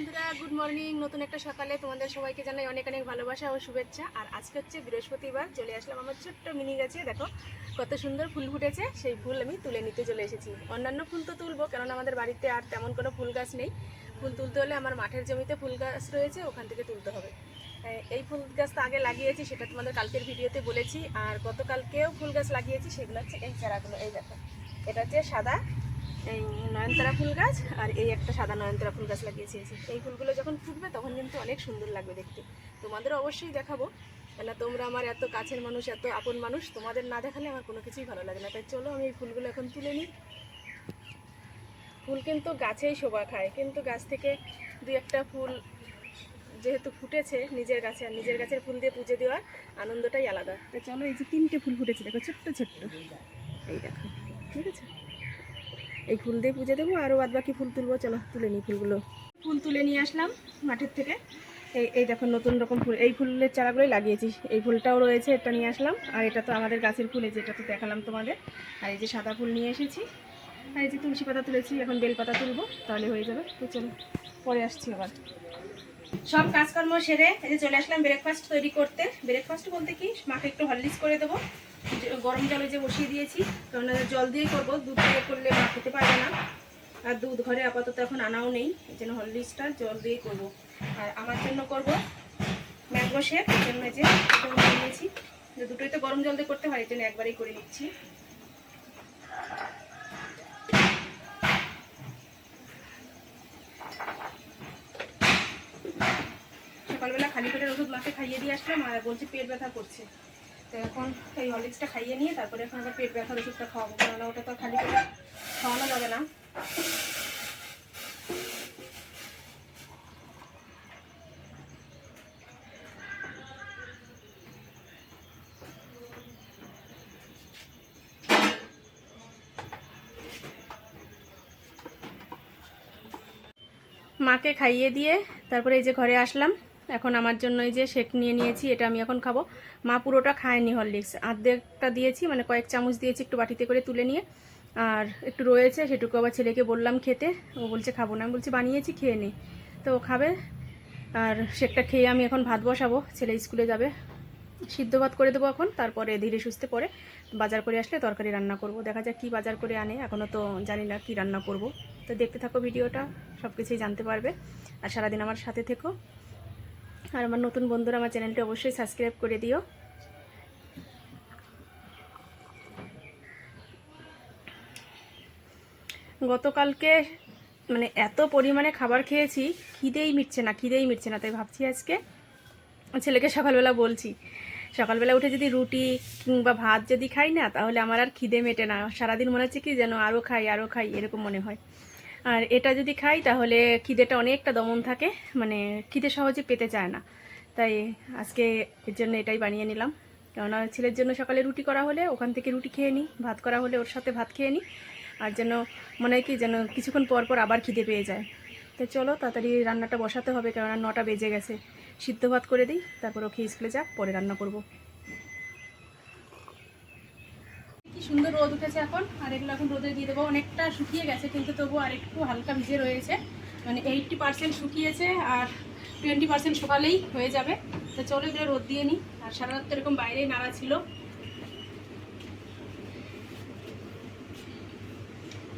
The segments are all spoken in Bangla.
বন্ধুরা গুড মর্নিং নতুন একটা সকালে তোমাদের সবাইকে জানাই অনেক অনেক ভালোবাসা ও শুভেচ্ছা। আর আজকে হচ্ছে বৃহস্পতিবার, চলে আসলাম আমার ছোট্ট মিনি গাছে। দেখো, কত সুন্দর ফুল ফুটেছে, সেই ফুল আমি তুলে নিতে চলে এসেছি। অন্যান্য ফুল তো তুলবো, কেননা আমাদের বাড়িতে আর তেমন কোনো ফুল গাছ নেই। ফুল তুলতে হলে আমার মাঠের জমিতে ফুল গাছ রয়েছে, ওখান থেকে তুলতে হবে। এই- ফুল গাছ তো আগে লাগিয়েছি, সেটা তোমাদের কালকের ভিডিওতে বলেছি। আর গতকালকেও ফুল গাছ লাগিয়েছি, সেগুলো হচ্ছে এই চারাগুলো, এই দেখো। এটা হচ্ছে সাদা এই নয়নতারা ফুল গাছ আর এই একটা সাদা নয়নতারা ফুল গাছ লাগিয়েছি এই ফুলগুলো যখন ফুটবে তখন কিন্তু অনেক সুন্দর লাগবে দেখতে। তোমাদেরও অবশ্যই দেখাবো। কেন তোমরা আমার এত কাছের মানুষ, এত আপন মানুষ, তোমাদের না দেখালে আমার কোনো কিছুই ভালো লাগে না। তাই চলো আমি এই ফুলগুলো এখন তুলে নিই। ফুল কিন্তু গাছেই শোভা খায়। কিন্তু গাছ থেকে দুই একটা ফুল যেহেতু ফুটেছে নিজের গাছে, আর নিজের গাছের ফুল দিয়ে পুজো দেওয়ার আনন্দটাই আলাদা। তো চলো এই যে তিনটে ফুল ফুটেছে, দেখো ছোট্ট ছোট্ট। এই দেখো, ঠিক আছে? এই ফুল দিয়ে পুজো দেবো আরও বাদ বাকি ফুল তুলবো। চলো, তুলে নিই ফুলগুলো। ফুল তুলে নিয়ে আসলাম মাঠের থেকে। এই এই দেখো নতুন রকম ফুল। এই ফুলের চারাগুলোই লাগিয়েছি। এই ফুলটাও রয়েছে এটা নিয়ে আসলাম। আর এটা তো আমাদের গাছের ফুল, এই যেটা তো দেখালাম তোমাদের। আর এই যে সাদা ফুল নিয়ে এসেছি। আর এই যে তুলসী পাতা তুলেছি, এখন বেল পাতা তুলবো, তাহলে হয়ে যাবে। তো চলো, পরে আসছি আবার। সব কাজকর্ম সেরে এই যে চলে আসলাম ব্রেকফাস্ট তৈরি করতে। ব্রেকফাস্ট বলতে কি? মাকে একটু হরলিক্স করে দেবো। গরম জলে যে বসিয়ে দিয়েছি কারণ জল দিয়েই করব। দুধ দিয়ে করলে মা খেতে পারবে না। আর দুধ ঘরে আপাতত এখন আনাও নেই, এই জন্য হরলিক্সটা জল দিয়েই করব। আর আমার জন্য করব ম্যাঙ্গো শেক, এই জন্য যে নিয়েছি। দুটোই তো গরম জল দিয়ে করতে হয়, এই জন্য একবারেই করে নিচ্ছি। সকালবেলা খালি পেটের ওষুধ মাকে খাইয়ে দিয়ে আসলাম আর বলছে পেট ব্যথা করছে। তো এখন এই হরলিক্সটা খাইয়ে নিয়ে তারপরে এখন আবার পেট ব্যথার ওষুধটা খাওয়াবো, কেননা ওটা তো খালি পেটে খাওয়ানো যাবে না। মাকে খাইয়ে দিয়ে তারপরে এই যে ঘরে আসলাম। এখন আমার জন্য এই যে শেক নিয়ে নিয়েছি, এটা আমি এখন খাব। মা পুরোটা খায়নি হরলিক্স, আর্ধেকটা দিয়েছি মানে কয়েক চামচ দিয়েছি একটু বাটিতে করে তুলে নিয়ে। আর একটু রয়েছে, সেটুকু আবার ছেলেকে বললাম খেতে, ও বলছে খাব না, আমি বলছি বানিয়েছি, খেয়ে নে। তো ও খাবে, আর শেকটা খেয়ে আমি এখন ভাত বসাবো, ছেলে স্কুলে যাবে। সিদ্ধ ভাত করে দেবো এখন, তারপরে ধীরে সুস্থে পরে বাজার করে আসলে তরকারি রান্না করব। দেখা যাক কী বাজার করে আনে এখনও তো জানি না কী রান্না করব। তো দেখতে থাকো ভিডিওটা সব কিছুই জানতে পারবে। আর সারাদিন আমার সাথে থেকো। আর আমার নতুন বন্ধুরা আমার চ্যানেলটি অবশ্যই সাবস্ক্রাইব করে দিও। গতকালকে মানে এত পরিমাণে খাবার খেয়েছি, খিদেই মিটছে না, খিদেই মিটছে না, তাই ভাবছি আজকে ছেলেকে সকালবেলা বলছি, সকালবেলা উঠে যদি রুটি কিংবা ভাত যদি খাই না, তাহলে আমার আর খিদে মেটে না, সারাদিন মনে হচ্ছে কি যেন আরও খাই আরও খাই, এরকম মনে হয়। আর এটা যদি খাই, তাহলে খিদেটা অনেকটা দমন থাকে মানে খিদে সহজে পেতে চায় না। তাই আজকে এর জন্য এটাই বানিয়ে নিলাম। কেননা ছেলের জন্য সকালে রুটি করা হলে, ওখান থেকে রুটি খেয়ে নিই ভাত করা হলে ওর সাথে ভাত খেয়ে নিই আর যেন মনে হয় কি, যেন কিছুক্ষণ পর পর আবার খিদে পেয়ে যায়। তো চলো, তাড়াতাড়ি রান্নাটা বসাতে হবে, কেননা নটা বেজে গেছে। সিদ্ধ ভাত করে দিই, তারপর ওকে স্কুলে যাক, পরে রান্না করব কি সুন্দর রোদ উঠেছে এখন, আর এগুলো এখন রোদে দিয়ে দেবো। অনেকটা শুকিয়ে গেছে, কিন্তু তবু আর একটু হালকা ভিজে রয়েছে। মানে এইটটি পার্সেন্ট শুকিয়েছে আর টোয়েন্টি পার্সেন্ট সকালেই হয়ে যাবে। তো চলো এগুলো রোদ দিয়ে নিই। আর সারা রাত এরকম বাইরেই নাড়া ছিল।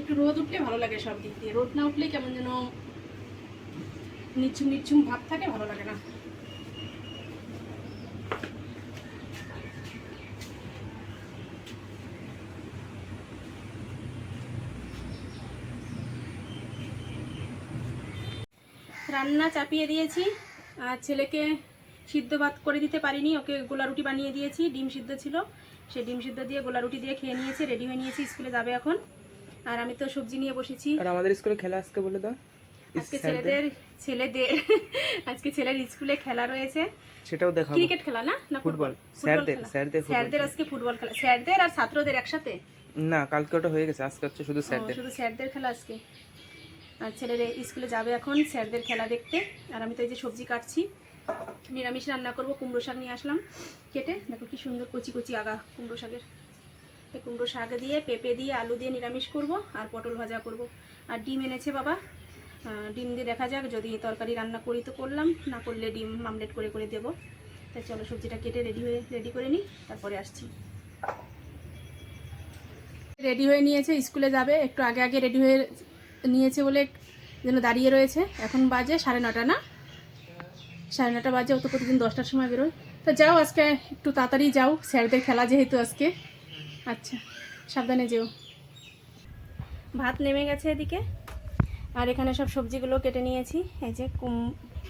একটু রোদ উঠলে ভালো লাগে সব দিক দিয়ে। রোদ না উঠলে কেমন যেন নিচ্ছুম নিচ্ছুম ভাব থাকে, ভালো লাগে না। রান্না চাপিয়ে দিয়েছি। আর ছেলেকে সিদ্ধ ভাত করে দিতে পারিনি ওকে গোলা রুটি বানিয়ে দিয়েছি ডিম সিদ্ধ ছিল। সে ডিম সিদ্ধ দিয়ে গোলা রুটি দিয়ে খেয়ে নিয়েছে রেডি হয়ে নিয়েছি স্কুলে যাবে এখন। আর আমি তো সবজি নিয়ে বসেছি। আর আমাদের স্কুলে খেলা আজকে বলে দাও। আজকে ছেলেদের ছেলেদের আজকে ছেলের স্কুলে খেলা রয়েছে। সেটাও দেখাবো। ক্রিকেট খেলা না? না ফুটবল। স্যারদের- স্যারদের স্যারদের আজকে ফুটবল খেলা। স্যারদের আর ছাত্রদের একসাথে? না কালকে ওটা হয়ে গেছে। আজকে হচ্ছে শুধু স্যারদের। শুধু স্যারদের খেলা আজকে। ছেলের স্কুলে যাবে এখন স্যারদের খেলা দেখতে। আর আমি তো এই যে সবজি কাটছি, নিরামিষ রান্না করব, কুমড়ো শাক নিয়ে আসলাম কেটে। দেখো কি সুন্দর কচি কচি আগা কুমড়ো শাকের। কুমড়ো শাক দিয়ে, পেঁপে দিয়ে, আলু দিয়ে নিরামিষ করব আর পটল ভাজা করব। আর ডিম এনেছে বাবা। ডিম দিয়ে দেখা যাক, যদি তরকারি রান্না করি তো করলাম, না করলে ডিম মামলেট করে করে দেবো। তাই চলো সবজিটা কেটে রেডি হয়ে, রেডি করে নিই, তারপরে আসছি। রেডি হয়ে নিয়েছে, স্কুলে যাবে, একটু আগে আগে রেডি হয়ে নিয়েছে বলে যেন দাঁড়িয়ে রয়েছে। এখন বাজে সাড়ে নটা না? সাড়ে নটা বাজে ও তো প্রতিদিন দশটার সময় বেরোয়। তো যাও আজকে, একটু তাড়াতাড়ি যাও। স্যারদের খেলা যেহেতু আজকে। আচ্ছা সাবধানে যেও। ভাত নেমে গেছে এদিকে। আর এখানে সব সবজিগুলো কেটে নিয়েছি। এই যে কুম,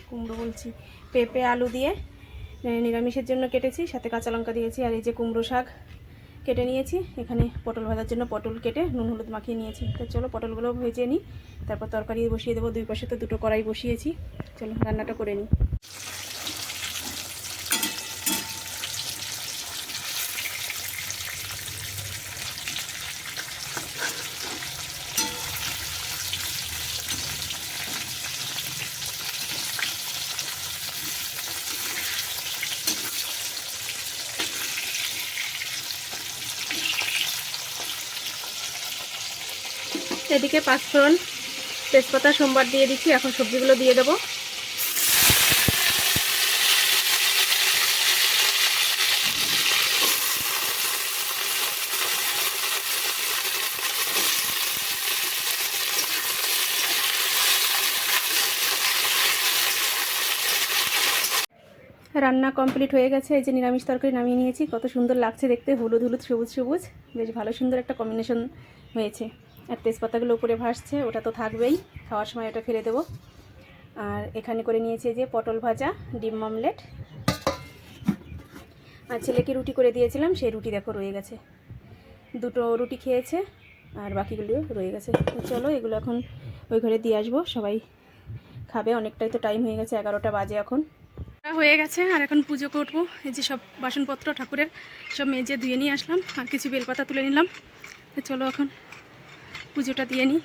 কুমড়ো বলছি, পেঁপে, আলু দিয়ে, নিরামিষের জন্য কেটেছি, সাথে কাঁচা লঙ্কা দিয়েছি, আর এই যে কুমড়ো শাক। কেটে নিয়েছি। এখানে পটল ভাজার জন্য পটল কেটে নুন, হলুদ মাখিয়ে নিয়েছি। তো চলো পটলগুলো ভেজে নিই। তারপর তরকারি বসিয়ে দেবো। দুই পাশে তো দুটো কড়াই বসিয়েছি। চলো রান্নাটা করে নিই। এদিকে পাঁচফোড়ন তেজপাতা, সোমবার দিয়ে দিচ্ছি। এখন সবজিগুলো দিয়ে দেবো। রান্না কমপ্লিট হয়ে গেছে। এই যে নিরামিষ তরকারি নামিয়ে নিয়েছি। কত সুন্দর লাগছে দেখতে। হলুদ হলুদ, সবুজ সবুজ। বেশ ভালো সুন্দর একটা কম্বিনেশন হয়েছে। আর তেজপাতাগুলো উপরে ভাসছে ওটা তো থাকবেই, খাওয়ার সময় ওটা ফেলে দেবো। আর এখানে করে নিয়েছে যে পটল ভাজা, ডিম মামলেট আর ছেলেকে রুটি করে দিয়েছিলাম, সেই রুটি দেখো রয়ে গেছে। দুটো রুটি খেয়েছে, আর বাকিগুলো রয়ে গেছে। চলো, এগুলো এখন ওই ঘরে দিয়ে আসব, সবাই খাবে। অনেকটাই তো টাইম হয়ে গেছে, এগারোটা বাজে এখন। হয়ে গেছে, আর এখন পুজো করব। এই যে সব বাসনপত্র, ঠাকুরের সব মেজে ধুয়ে নিয়ে আসলাম, আর কিছু বেলপাতা তুলে নিলাম। চলো এখন পুজোটা দিয়ে নিই।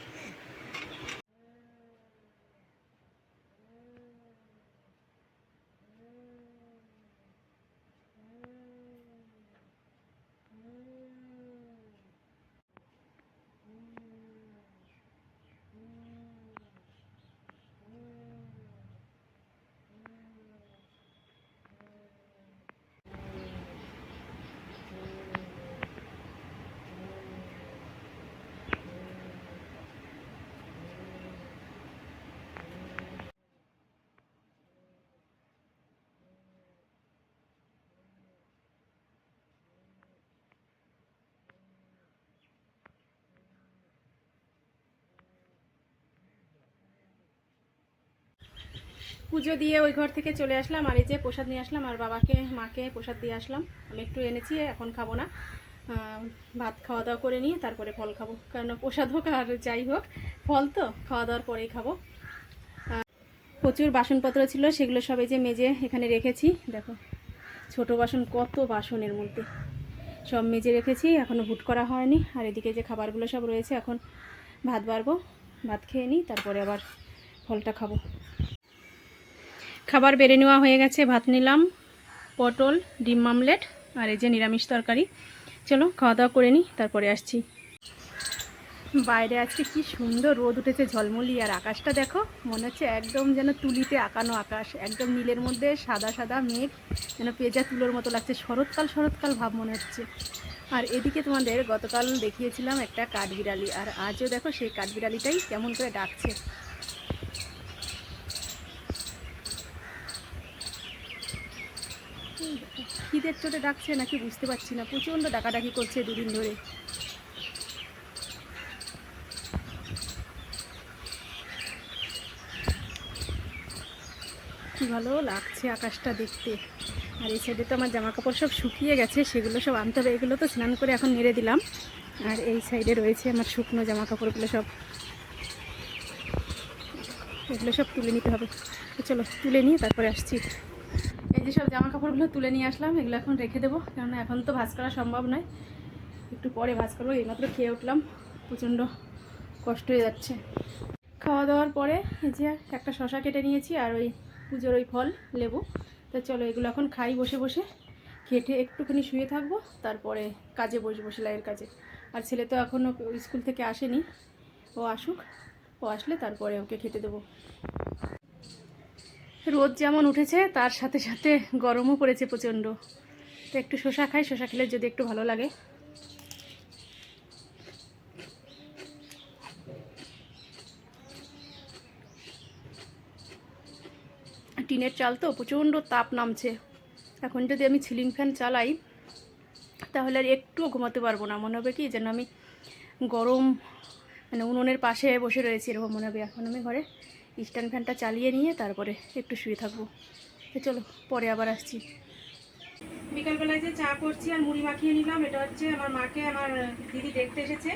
পুজো দিয়ে ওই ঘর থেকে চলে আসলাম, আর এই যে প্রসাদ নিয়ে আসলাম, আর বাবাকে, মাকে প্রসাদ দিয়ে আসলাম। আমি একটু এনেছি, এখন খাব না। ভাত খাওয়া দাওয়া করে নিয়ে তারপরে ফল খাব। কারণ প্রসাদ হোক আর যাই হোক, ফল তো, খাওয়া দাওয়ার পরেই খাব। প্রচুর বাসনপত্র ছিল, সেগুলো সবে যে মেজে এখানে রেখেছি। দেখো, ছোট বাসন, কত বাসনের মধ্যে। সব মেজে রেখেছি এখনও ভুট করা হয়নি। আর এদিকে যে খাবারগুলো সব রয়েছে, এখন ভাত বাড়বো, ভাত খেয়ে নিই, তারপরে আবার ফলটা খাব। খাবার বেড়ে নেওয়া হয়ে গেছে, ভাত নিলাম, পটল, ডিম মামলেট আর এই যে নিরামিষ তরকারি। চলো, খাওয়া দাওয়া করে নিই তারপরে আসছি। বাইরে আজকে কি সুন্দর রোদ উঠেছে, ঝলমলি, আর আকাশটা দেখো, মনে হচ্ছে একদম যেন তুলিতে আঁকানো আকাশ, একদম নীলের মধ্যে সাদা সাদা মেঘ, যেন পেঁজা তুলোর মতো লাগছে, শরৎকাল শরৎকাল ভাব মনে হচ্ছে। আর এদিকে তোমাদের গতকাল দেখিয়েছিলাম একটা কাঠবিড়ালি, আর আজও দেখো সেই কাঠবিড়ালিটাই কেমন করে ডাকছে। খিদের চোটে ডাকছে নাকি বুঝতে পারছি না। প্রচণ্ড ডাকাডাকি করছে দুদিন ধরে। কি ভালো লাগছে আকাশটা দেখতে। আর এই সাইডে তো আমার জামা কাপড় সব শুকিয়ে গেছে, সেগুলো সব আনতে হবে। এগুলো তো স্নান করে এখন নেড়ে দিলাম। আর এই সাইডে রয়েছে আমার শুকনো জামা কাপড়গুলো সব। এগুলো সব তুলে নিতে হবে। চলো, তুলে নিয়ে তারপরে আসছি। এই যে সব জামা কাপড়গুলো তুলে নিয়ে আসলাম, এগুলো এখন রেখে দেবো। কেননা এখন তো ভাজ করা সম্ভব নয়। একটু পরে ভাজ করব, এইমাত্র খেয়ে উঠলাম। প্রচণ্ড কষ্ট হয়ে যাচ্ছে। খাওয়া দাওয়ার পরে এই যে একটা শশা কেটে নিয়েছি আর ওই পুজোর ওই ফল, লেবু। তো চলো এগুলো এখন খাই বসে বসে। খেটে একটুখানি শুয়ে থাকব, তারপরে কাজে বসবো সেলাইয়ের কাজে। আর ছেলে তো এখনও স্কুল থেকে আসেনি। ও আসুক, ও আসলে তারপরে ওকে খেতে দেবো। রোদ যেমন উঠেছে, তার সাথে সাথে গরমও পড়েছে প্রচণ্ড। তো একটু শসা খাই, শসা খেলে যদি একটু ভালো লাগে। টিনের চাল তো প্রচণ্ড তাপ নামছে। এখন যদি আমি সিলিং ফ্যান চালাই, তাহলে আর একটুও ঘুমাতে পারব না। মনে হবে কি যেন আমি গরম মানে উনুনের পাশে বসে রয়েছি, এরকম মনে হবে এখন আমি ঘরে। স্ট্যান্ড ফ্যানটা চালিয়ে নিয়ে তারপরে একটু শুয়ে থাকব। চলো, পরে আবার আসছি। বিকালবেলায় যে চা করছি আর মুড়ি মাখিয়ে নিলাম, এটা হচ্ছে আমার মাকে, আমার দিদি দেখতে এসেছে।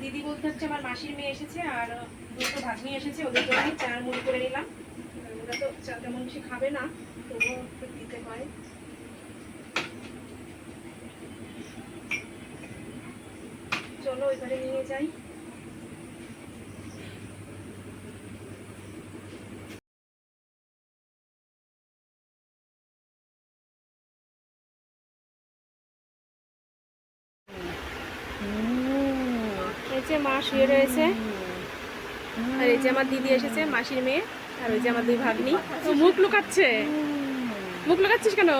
দিদি বলতে হচ্ছে আমার মাসির মেয়ে এসেছে আর দুটো ভাগ্নি এসেছে, ওদের জন্য চা মুড়ি করে নিলাম। ওরা তো চা তেমন বেশি খাবে না, তবুও একটু দিতে হয়। চলো ঘরে নিয়ে যাই এই যে মা শুয়ে রয়েছে আর এই যে আমার দিদি এসেছে, মাসির মেয়ে, আর ওই যে আমার দুই ভাগ্নি। মুখ লুকাচ্ছে? মুখ লুকাচ্ছিস কেন?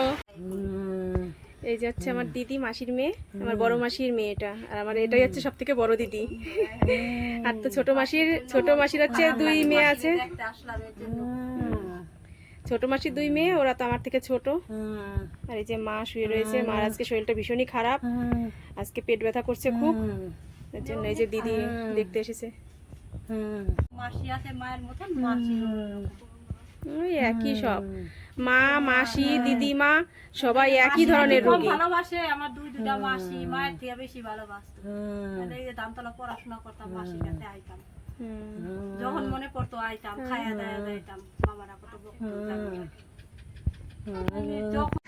এই যে হচ্ছে আমার দিদি, মাসির মেয়ে, আমার বড় মাসির মেয়েটা, আর আমার এটাই হচ্ছে সব থেকে বড় দিদি। আর তো ছোট মাসির ছোট মাসির হচ্ছে দুই মেয়ে আছে। ছোট মাসির দুই মেয়ে, ওরা তো আমার থেকে ছোট। আর এই যে মা শুয়ে রয়েছে, মার আজকে শরীরটা ভীষণই খারাপ। আজকে পেট ব্যথা করছে খুব। এর জন্য এই যে দিদি দেখতে এসেছে। মাসি আছে মায়ের মতন মাসি ওই একই সব। মা মাসি দিদিমা সবাই একই ধরনের রোগী। ভালোবাসে আমার দুই দুটা মাসি মায়ের থেকে বেশি ভালোবাসতো। এই যে দামতলা পড়াশোনা করতাম মাসির কাছে আইতাম। যখন মনে পড়তো আইতাম খায়া দায়া যাইতাম মামারা কত যখন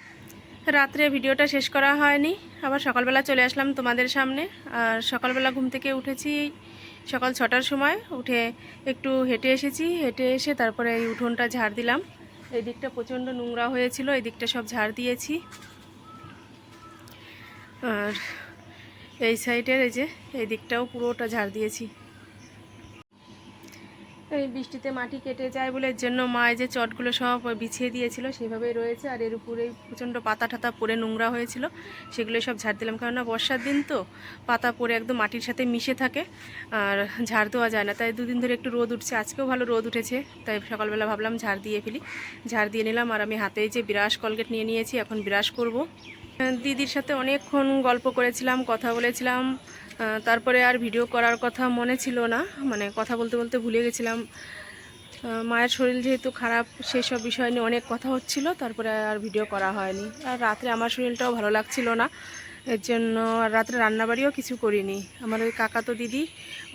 রাত্রে ভিডিওটা শেষ করা হয়নি আবার সকালবেলা চলে আসলাম তোমাদের সামনে। আর সকালবেলা ঘুম থেকে উঠেছি সকাল ছটার সময় উঠে একটু হেঁটে এসেছি। হেঁটে এসে তারপরে এই উঠোনটা ঝাড় দিলাম। এই দিকটা প্রচণ্ড নোংরা হয়েছিল, এই দিকটা সব ঝাড় দিয়েছি। আর এই সাইডের এই যে, এই দিকটাও পুরোটা ঝাড় দিয়েছি। এই বৃষ্টিতে মাটি কেটে যায় বলে এর জন্য মা যে চটগুলো সব বিছিয়ে দিয়েছিল, সেভাবেই রয়েছে। আর এর উপরে প্রচণ্ড পাতা টাতা পড়ে নোংরা হয়েছিল সেগুলো সব ঝাড় দিলাম। কেননা বর্ষার দিন তো পাতা পরে একদম মাটির সাথে মিশে থাকে, আর ঝাড় দেওয়া যায় না। তাই দুদিন ধরে একটু রোদ উঠছে, আজকেও ভালো রোদ উঠেছে, তাই সকালবেলা ভাবলাম ঝাড় দিয়ে ফেলি। ঝাড় দিয়ে নিলাম, আর আমি হাতে যে বিরাস কলগেট নিয়ে নিয়েছি, এখন বিরাস করব। দিদির সাথে অনেকক্ষণ গল্প করেছিলাম, কথা বলেছিলাম তারপরে আর ভিডিও করার কথা মনে ছিল না। মানে কথা বলতে বলতে ভুলে গেছিলাম। মায়ের শরীর যেহেতু খারাপ সেই সব বিষয় নিয়ে অনেক কথা হচ্ছিল, তারপরে আর ভিডিও করা হয়নি। আর রাত্রে আমার শরীরটাও ভালো লাগছিল না। এর জন্য আর রাত্রে রান্নাবাড়িও কিছু করিনি। আমার ওই কাকাতো দিদি,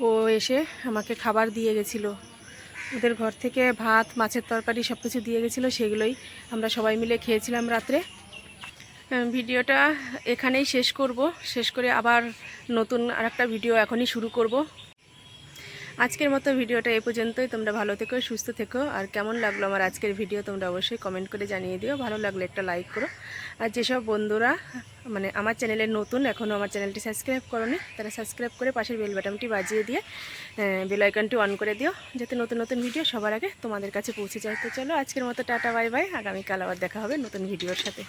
ও এসে আমাকে খাবার দিয়ে গেছিল। ওদের ঘর থেকে ভাত, মাছের তরকারি সব কিছু দিয়ে গেছিল, সেগুলোই আমরা সবাই মিলে খেয়েছিলাম রাত্রে। ভিডিওটা এখানেই শেষ করব। শেষ করে আবার নতুন আর একটা ভিডিও এখনই শুরু করব। আজকের মতো ভিডিওটা এ পর্যন্তই। তোমরা ভালো থেকো, সুস্থ থেকো। আর কেমন লাগল আমার আজকের ভিডিও তোমরা অবশ্যই কমেন্ট করে জানিয়ে দিও। ভালো লাগলে একটা লাইক করো। আর যেসব বন্ধুরা মানে আমার চ্যানেলে নতুন, এখনও আমার চ্যানেলটি সাবস্ক্রাইব করোনি, তারা সাবস্ক্রাইব করে পাশের বেল বাটনটি বাজিয়ে দিয়ে বেল আইকনটি অন করে দিও, যাতে নতুন নতুন ভিডিও সবার আগে তোমাদের কাছে পৌঁছে যায়। তো চলো আজকের মতো টাটা বাই বাই আগামীকাল আবার দেখা হবে নতুন ভিডিওর সাথে।